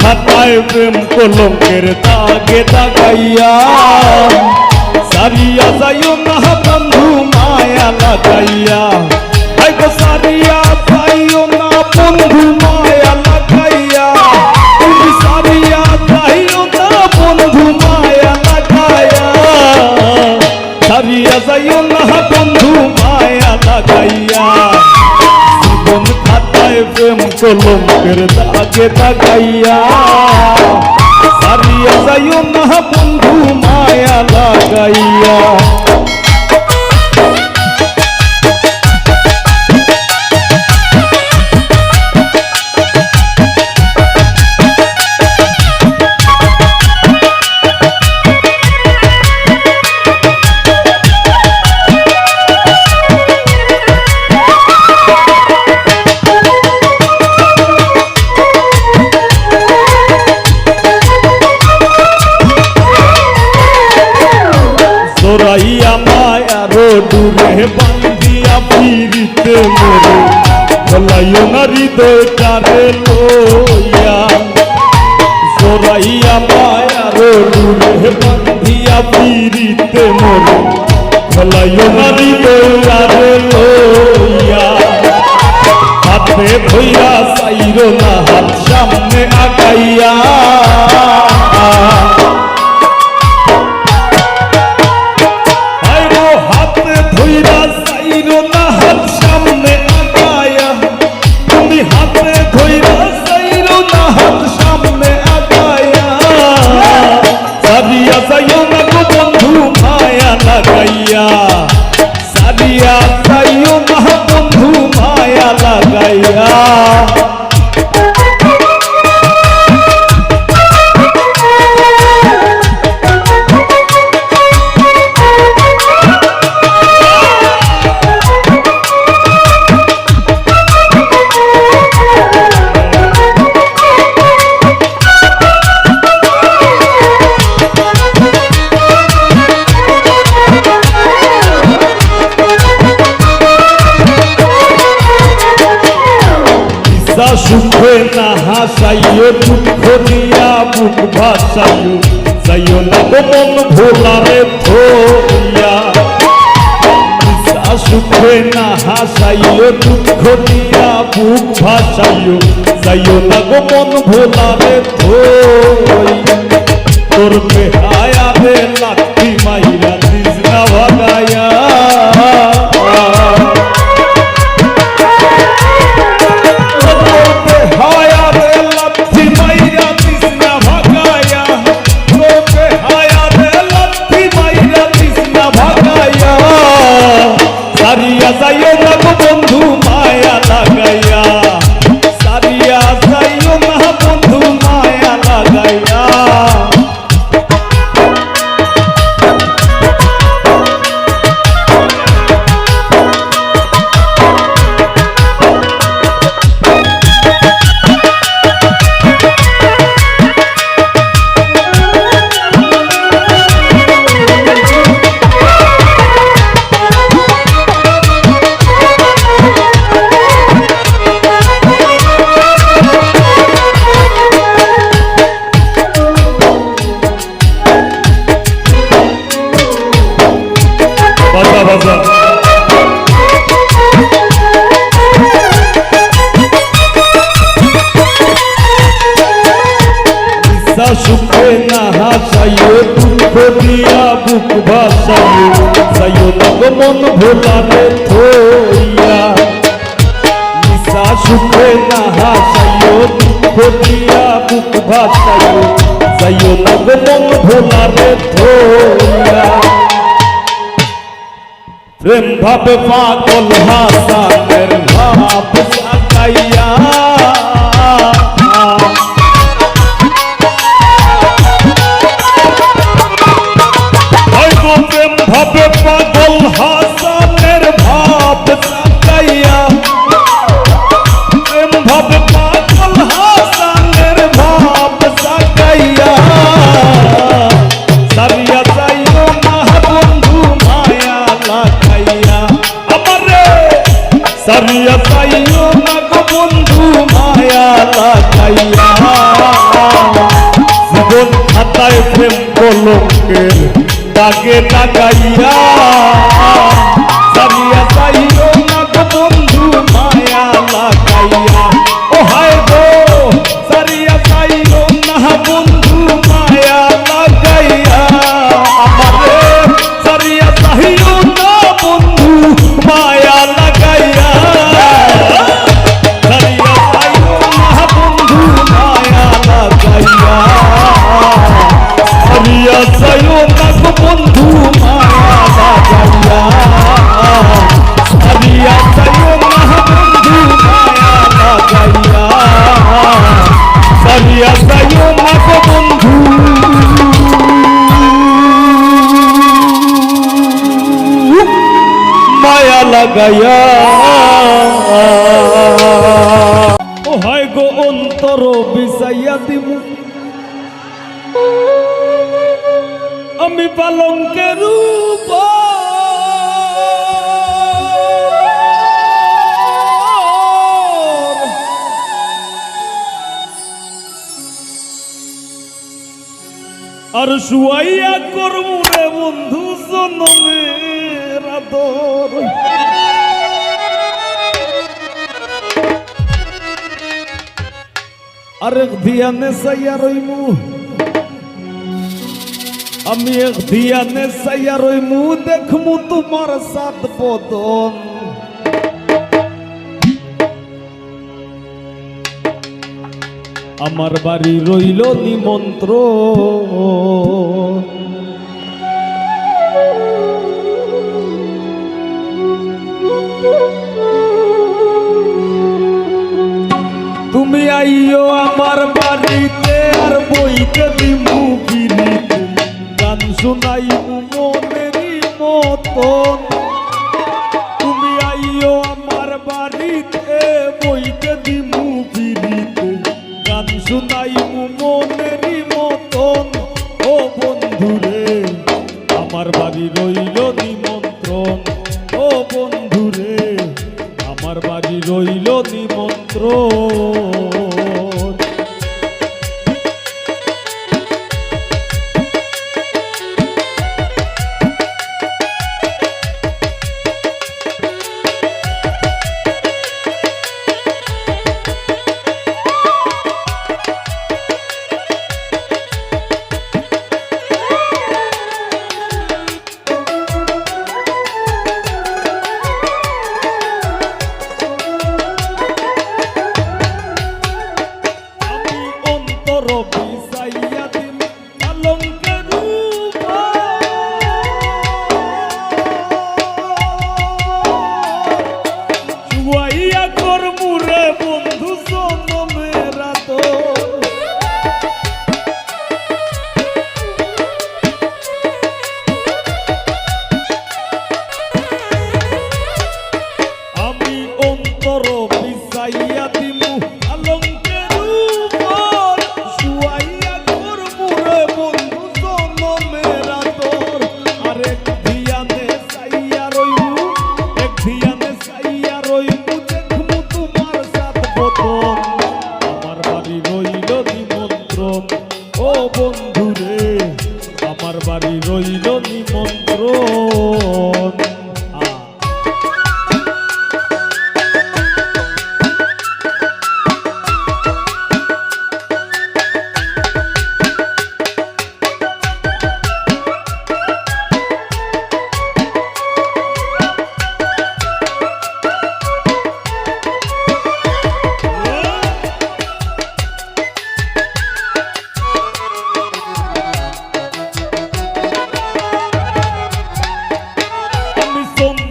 খাতায় প্রেম কলঙ্কের দাগে দাগাইয়া। সারিয়া যাইও না বন্ধু, মায়া লাগাইয়া। আই গো সারিয়া, যাইও না বন্ধু, মায়া লাগাইয়া। তুমি সারিয়া, যাইও না বন্ধু, মায়া লাগাইয়া। সারিয়া যাইও না বন্ধু, মায়া লাগাইয়া। প্রেম কলঙ্কের দাগে দাগাইয়া সারিয়া যাইও না বন্ধু মায়া লাগাইয়া। ফিরিতে মোরে বলাইও না হৃদয় কারে লইয়া জোরাইয়া মায়ারো দূরে বান্ধিয়া ফিরিতে মোরে বলাইও না হৃদয় কারে লইয়া হাতে ধইরা চাইরো না হাত সামনে আগাইয়া লাগাইয়া ইচ্ছা সুখে না হাসাইও, দুঃখ দিয়া বুক ভাসাইও। যাইও না মন ভোলারে ইচ্ছা সুখে না হাসাইও, দুঃখ দিয়া বুক ভাসাইও। যাইও না মন ভোলারে থইয়া তোর বেহায়া রে ভোলারে থইয়া ইচ্ছা সুখে না হাসাইও দিয়া বুক ভাসাইও, যাইও না গো মন ভোলারে থইয়া প্রেম ভাবে পাগল হাসানের ভাব সাকাইয়া প্রেম কলঙ্কের দাগে দাগাইয়া লাগাইয়া। ও হয় গো অন্তর বিষাইয়া দিমু। আমি পালঙ্কের রূপ। আর শুয়াইয়া করব রে বন্ধু, জনমের আদর। আরেক ধিয়ানে সাইয়া রইমু আমি এক ধিয়ানে সাইয়া রইমু দেখমু তোমার সাত বদন। আমার বাড়ি রইল নিমন্ত্র তুমি আমার বাড়িতে আর বইতে দিমু বিরিতে গান শুনাইমু মনেরই মতন। তুমি আইও আমার বাড়িতে বইতে দিমু বিরিতে গান শুনাইমু মনেরই মতন। ও বন্ধুরে, আমার বাড়ি রইল নিমন্ত্রণ। ও বন্ধুরে, আমার বাড়ি রইল নিমন্ত্রণ।